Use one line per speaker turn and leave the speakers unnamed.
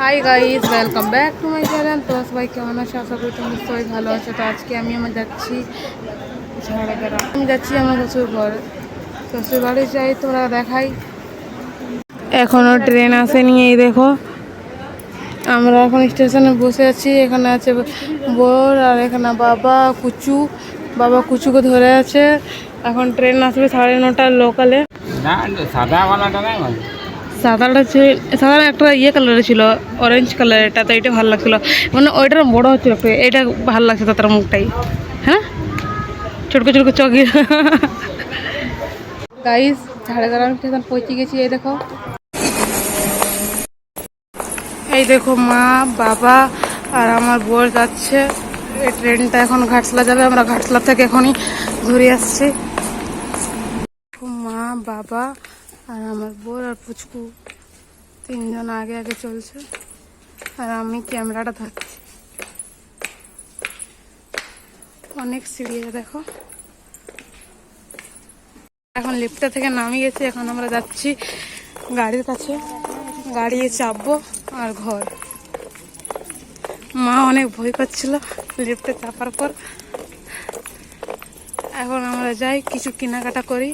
Hi guys welcome back to my channel তো সবাই কেমন আছে? আশা করি তোমরা সবাই ভালো আছো। তো আজকে আমি আমার যাচ্ছি ঝাড়গ্রাম। আমি যাচ্ছি আমার শ্বশুর ঘর। শ্বশুর বাড়ি যাই তোমরা দেখাই। এখনও ট্রেন আসেনি, এই দেখো। আমরা এখন স্টেশনে বসে আছি। এখানে আছে বোর আর এখানে বাবা, কুচু। বাবা কুচুকে ধরে আছে। এখন ট্রেন আসবে সাড়ে নটার লোকালে।
না সাদা
সাদাটা ছিল সাদা একটা ইয়ে কালারের ছিল অরেঞ্জ কালারের এটা তো এটা ভালো লাগছিল। মানে ওইটার বড় হচ্ছিল একটু এটা ভালো লাগছে তার মুখটাই। হ্যাঁ? ছোটকো ছোটকো চকি। গাইস ঝাড়গ্রাম স্টেশন পৌঁছে গেছি এই দেখো। এই দেখো মা বাবা আর আমার বোর যাচ্ছে। এই ট্রেনটা এখন ঘাটসলা যাবে আমরা ঘাটসলা থেকে এখনই ঘুরে আসছি। মা বাবা আর আমার বোর আর পুচকু তিনজন আগে আগে চলছে। আর আমি ক্যামেরাটা ধরছি। অনেক সিঁড়ি দেখো। এখন লিফটটা থেকে নামিয়ে গেছি, এখন আমরা যাচ্ছি গাড়ির কাছে। গাড়ি চাপবো আর ঘর। মা অনেক ভয় করছিল লিফটে চাপার পর। এখন আমরা যাই, কিছু কেনাকাটা করি।